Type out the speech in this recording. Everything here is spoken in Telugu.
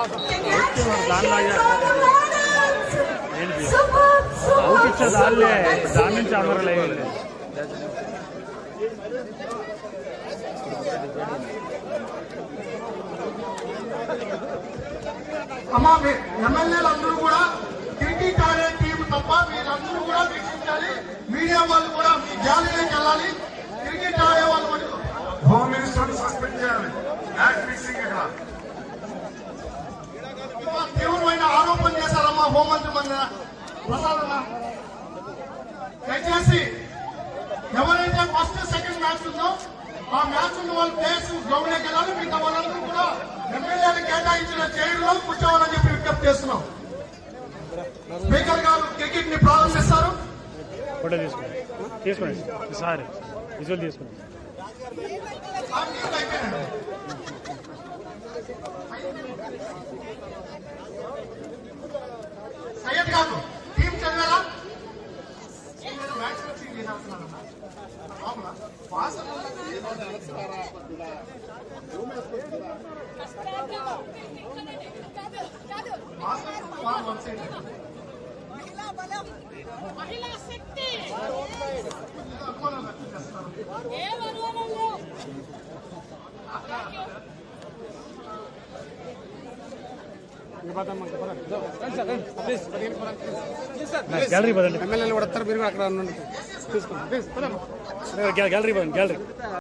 అమమే ఎమఎల్ అందురు కూడా క్రికి టాలెంట్ టీం తప్ప మీరందరూ కూడా విశేషించాలి మీడియా వాళ్ళు కూడా మీ ధాలీకి వెళ్ళాలి హోంమంత్రి దయచేసి ఎవరైతే ఫస్ట్ సెకండ్ మ్యాచ్ ఉందో ఆ మ్యాచ్ ఉన్న వాళ్ళు ప్లేస్ గ్రౌండ్లోకి వెళ్ళాలి మిగతా వాళ్ళందరూ కూడా ఎమ్మెల్యేలు కేటాయించిన చైర్లో కూర్చోవాలని చెప్పి విజ్ఞప్తి చేస్తున్నాం స్పీకర్ గారు క్రికెట్ ని ప్రారంభిస్తారు ఫోటో తీసుకోండి తీసుకోండి సారీ మహిళా బలం మహిళా శక్తి ಗ್ಯಾಲರಿ ಬದಲಿ ಮೊದಲ ಪೀಸ್ ಅಕ್ಕ ಗ್ಯಾಲರಿ ಬಂದ್ ಗ್ಯಾಲರಿ